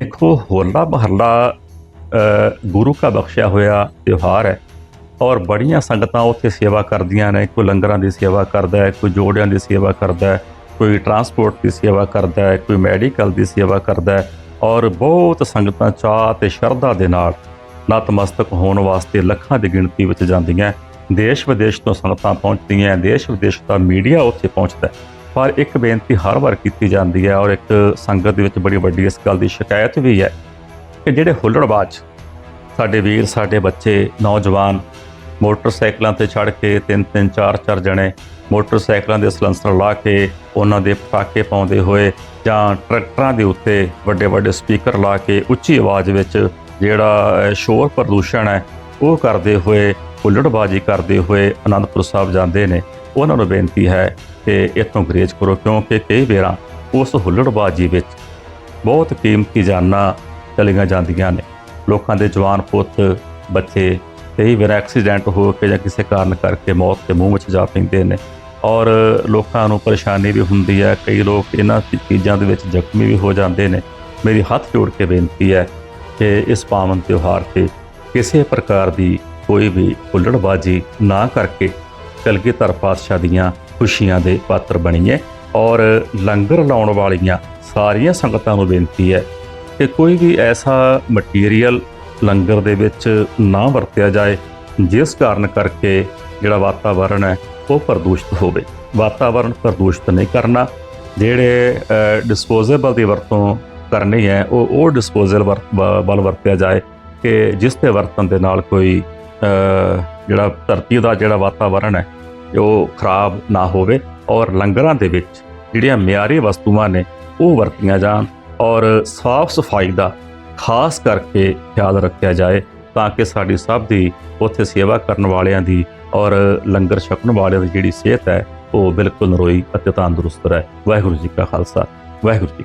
ਦੇਖੋ, ਹੋਲਾ ਮਹੱਲਾ ਗੁਰੂ ਕਾ ਬਖਸ਼ਿਆ ਹੋਇਆ ਤਿਉਹਾਰ ਹੈ ਔਰ ਬੜੀਆਂ ਸੰਗਤਾਂ ਉੱਥੇ ਸੇਵਾ ਕਰਦੀਆਂ ਨੇ ਕੋਈ ਲੰਗਰਾਂ ਦੀ ਸੇਵਾ ਕਰਦਾ ਹੈ, ਕੋਈ ਜੋੜਿਆਂ ਦੀ ਸੇਵਾ ਕਰਦਾ ਹੈ, ਕੋਈ ਟਰਾਂਸਪੋਰਟ ਦੀ ਸੇਵਾ ਕਰਦਾ ਹੈ, ਕੋਈ ਮੈਡੀਕਲ ਦੀ ਸੇਵਾ ਕਰਦਾ ਹੈ ਔਰ ਬਹੁਤ ਸੰਗਤਾਂ ਚਾਅ ਤੇ ਸ਼ਰਧਾ ਦੇ ਨਾਲ ਨਤਮਸਤਕ ਹੋਣ ਵਾਸਤੇ ਲੱਖਾਂ ਦੀ ਗਿਣਤੀ ਵਿੱਚ ਜਾਂਦੀਆਂ ਦੇਸ਼ ਵਿਦੇਸ਼ ਤੋਂ ਸੰਗਤਾਂ ਪਹੁੰਚਦੀਆਂ ਦੇਸ਼ ਵਿਦੇਸ਼ ਦਾ ਮੀਡੀਆ ਉੱਥੇ ਪਹੁੰਚਦਾ ਹੈ। ਪਰ ਇੱਕ ਬੇਨਤੀ ਹਰ ਵਾਰ ਕੀਤੀ ਜਾਂਦੀ ਹੈ ਔਰ ਇੱਕ ਸੰਗਤ ਦੇ ਵਿੱਚ ਬੜੀ ਵੱਡੀ ਇਸ ਗੱਲ ਦੀ ਸ਼ਿਕਾਇਤ ਵੀ ਹੈ ਕਿ ਜਿਹੜੇ ਹੁੱਲੜਬਾਜ਼ ਸਾਡੇ ਵੀਰ, ਸਾਡੇ ਬੱਚੇ, ਨੌਜਵਾਨ ਮੋਟਰਸਾਈਕਲਾਂ ਤੇ ਚੜ੍ਹ ਕੇ ਤਿੰਨ ਤਿੰਨ, ਚਾਰ ਚਾਰ ਜਣੇ ਮੋਟਰਸਾਈਕਲਾਂ ਦੇ ਸਲੰਸਰ ਲਾ ਕੇ ਉਹਨਾਂ ਦੇ ਪਟਾਕੇ ਪਾਉਂਦੇ ਹੋਏ ਜਾਂ ਟਰੈਕਟਰਾਂ ਦੇ ਉੱਤੇ ਵੱਡੇ ਵੱਡੇ ਸਪੀਕਰ ਲਾ ਕੇ ਉੱਚੀ ਆਵਾਜ਼ ਵਿੱਚ ਜਿਹੜਾ ਸ਼ੋਰ ਪ੍ਰਦੂਸ਼ਣ ਹੈ, ਉਹ ਕਰਦੇ ਹੋਏ, ਹੁੱਲੜਬਾਜ਼ੀ ਕਰਦੇ ਹੋਏ ਅਨੰਦਪੁਰ ਸਾਹਿਬ ਜਾਂਦੇ ਨੇ। ਉਹਨਾਂ ਨੂੰ ਬੇਨਤੀ ਹੈ ਕਿ ਇਥੋਂ ਗਰੇਜ ਕਰੋ, ਕਿਉਂਕਿ ਕਈ ਵੇਰਾਂ ਉਸ ਹੁੱਲੜਬਾਜ਼ੀ ਵਿੱਚ ਬਹੁਤ ਕੀਮਤੀ ਜਾਨਾਂ ਚਲੀਆਂ ਜਾਂਦੀਆਂ ਨੇ। ਲੋਕਾਂ ਦੇ ਜਵਾਨ ਪੁੱਤ, ਬੱਚੇ, ਕਈ ਵਾਰ ਐਕਸੀਡੈਂਟ ਹੋ ਕੇ ਜਾਂ ਕਿਸੇ ਕਾਰਨ ਕਰਕੇ ਮੌਤ ਦੇ ਮੂੰਹ ਵਿੱਚ ਜਾ ਪੈਂਦੇ ਨੇ। ਔਰ ਲੋਕਾਂ ਨੂੰ ਪਰੇਸ਼ਾਨੀ ਵੀ ਹੁੰਦੀ ਹੈ, ਕਈ ਲੋਕ ਇਹਨਾਂ ਚੀ- ਚੀਜ਼ਾਂ ਦੇ ਵਿੱਚ ਜ਼ਖਮੀ ਵੀ ਹੋ ਜਾਂਦੇ ਨੇ। ਮੇਰੀ ਹੱਥ ਜੋੜ ਕੇ ਬੇਨਤੀ ਹੈ ਕਿ ਇਸ ਪਾਵਨ ਤਿਉਹਾਰ ਤੇ ਕਿਸੇ ਪ੍ਰਕਾਰ ਦੀ ਕੋਈ ਵੀ ਹੁੱਲੜਬਾਜ਼ੀ ਨਾ ਕਰਕੇ ਕਲਗੀਧਰ ਪਾਤਸ਼ਾਹ ਦੀਆਂ ਖੁਸ਼ੀਆਂ ਦੇ ਪਾਤਰ ਬਣੀਏ ਔਰ ਲੰਗਰ ਲਾਉਣ ਵਾਲੀਆਂ ਸਾਰੀਆਂ ਸੰਗਤਾਂ ਨੂੰ ਬੇਨਤੀ ਹੈ ਕਿ ਕੋਈ ਵੀ ਐਸਾ ਮਟੀਰੀਅਲ ਲੰਗਰ ਦੇ ਵਿੱਚ ਨਾ ਵਰਤਿਆ ਜਾਏ, ਜਿਸ ਕਾਰਨ ਕਰਕੇ ਜਿਹੜਾ ਵਾਤਾਵਰਣ ਹੈ ਉਹ ਪ੍ਰਦੂਸ਼ਿਤ ਹੋਵੇ। ਵਾਤਾਵਰਣ ਪ੍ਰਦੂਸ਼ਿਤ ਨਹੀਂ ਕਰਨਾ, ਜਿਹੜੇ ਡਿਸਪੋਜ਼ੇਬਲ ਦੀ ਵਰਤੋਂ ਕਰਨੀ ਹੈ, ਉਹ ਉਹ ਡਿਸਪੋਜ਼ਲ ਵੱਲ ਵਰਤਿਆ ਜਾਏ ਕਿ ਜਿਸ ਦੇ ਵਰਤਨ ਦੇ ਨਾਲ ਕੋਈ ਜਿਹੜਾ ਧਰਤੀ ਦਾ ਜਿਹੜਾ ਵਾਤਾਵਰਣ ਹੈ ਉਹ ਖਰਾਬ ਨਾ ਹੋਵੇ ਔਰ ਲੰਗਰਾਂ ਦੇ ਵਿੱਚ ਜਿਹੜੀਆਂ ਮਿਆਰੀ ਵਸਤੂਆਂ ਨੇ, ਉਹ ਵਰਤੀਆਂ ਜਾਣ ਔਰ ਸਾਫ਼ ਸਫ਼ਾਈ ਦਾ ਖਾਸ ਕਰਕੇ ਖਿਆਲ ਰੱਖਿਆ ਜਾਏ ਤਾਂ ਕਿ ਸਾਡੀ ਸਭ ਦੀ ਉੱਥੇ ਸੇਵਾ ਕਰਨ ਵਾਲਿਆਂ ਦੀ ਔਰ ਲੰਗਰ ਛਕਣ ਵਾਲਿਆਂ ਦੀ ਜਿਹੜੀ ਸਿਹਤ ਹੈ, ਉਹ ਬਿਲਕੁਲ ਨਰੋਈ ਅਤੇ ਤੰਦਰੁਸਤ ਰਹੇ। ਵਾਹਿਗੁਰੂ ਜੀ ਕਾ ਖਾਲਸਾ, ਵਾਹਿਗੁਰੂ ਜੀ